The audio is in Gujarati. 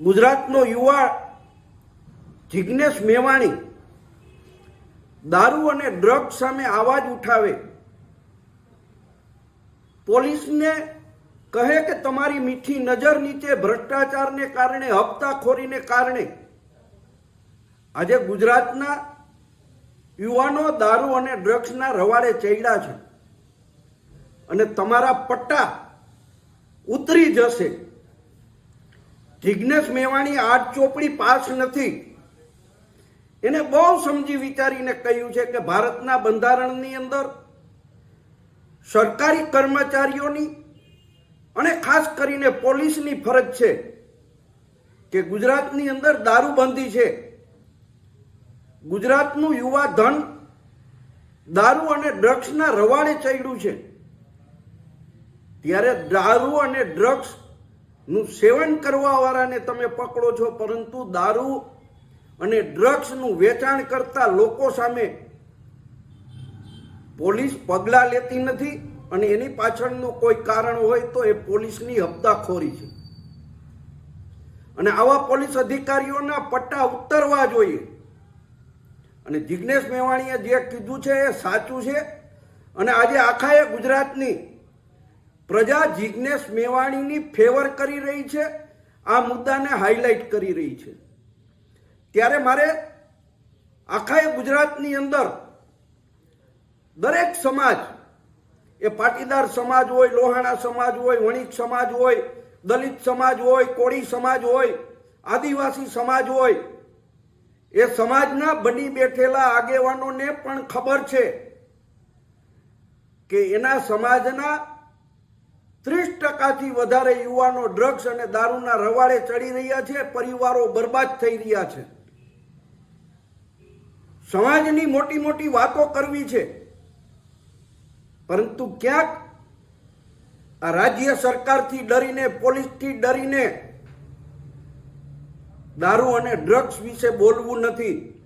ગુજરાતનો યુવા જિજ્ઞેશ મેવાણી દારૂ અને ડ્રગ્સ સામે આવાજ ઉઠાવે. પોલીસને કહે કે તમારી મીઠી નજર નીચે ભ્રષ્ટાચારને કારણે, હપ્તાખોરીને કારણે. આજે ગુજરાતના યુવાનો દારૂ અને ડ્રગ્સના રવાડે ચડ્યા છે. અને તમારા પટ્ટા ઉતરી જશે. જિજ્ઞેશ મેવાણી આઠ ચોપડી પાસ નથી. એને બહુ સમજી વિચારીને કહ્યું છે કે ભારતના બંધારણની અંદર સરકારી કર્મચારીઓની અને ખાસ કરીને પોલીસની ફરજ છે કે ગુજરાતની અંદર દારૂબંધી છે. ગુજરાતનું યુવા ધન દારૂ અને ડ્રગ્સના રવાડે ચડ્યું છે. ત્યારે દારૂ અને ડ્રગ્સ નું સેવન કરવાવાળાને તમે પકડો છો, પરંતુ દારૂ અને ડ્રગ્સનું વેચાણ કરતા લોકો સામે પોલીસ પગલાં લેતી નથી અને એની પાછળનું કોઈ કારણ હોય તો એ પોલીસની હપ્તાખોરી છે. અને આવા પોલીસ અધિકારીઓના પટ્ટા ઉતરવા જોઈએ. અને જિજ્ઞેશ મેવાણીએ જે કીધું છે એ સાચું છે. અને આજે આખાએ ગુજરાતની પ્રજા જિજ્ઞેશ મેવાણીની ફેવર કરી રહી છે, આ મુદ્દાને હાઇલાઇટ કરી રહી છે. ત્યારે મારે આખા ગુજરાતની અંદર દરેક સમાજ, એ પાટીદાર સમાજ હોય, લોહાણા સમાજ હોય, વણિક સમાજ હોય, દલિત સમાજ હોય, કોળી સમાજ હોય, આદિવાસી સમાજ હોય, એ સમાજના બની બેઠેલા આગેવાનોને પણ ખબર છે કે એના સમાજના ત્રીસ ટકાથી વધારે યુવાનો ડ્રગ્સ અને દારૂના રવાડે ચડી રહ્યા છે, પરિવારો બરબાદ થઈ રહ્યા છે. સમાજની મોટી મોટી વાતો કરવી છે. પરંતુ ક્યાંક આ રાજ્ય સરકારથી ડરીને, પોલીસથી ડરીને દારૂ અને ડ્રગ્સ વિશે બોલવું નથી.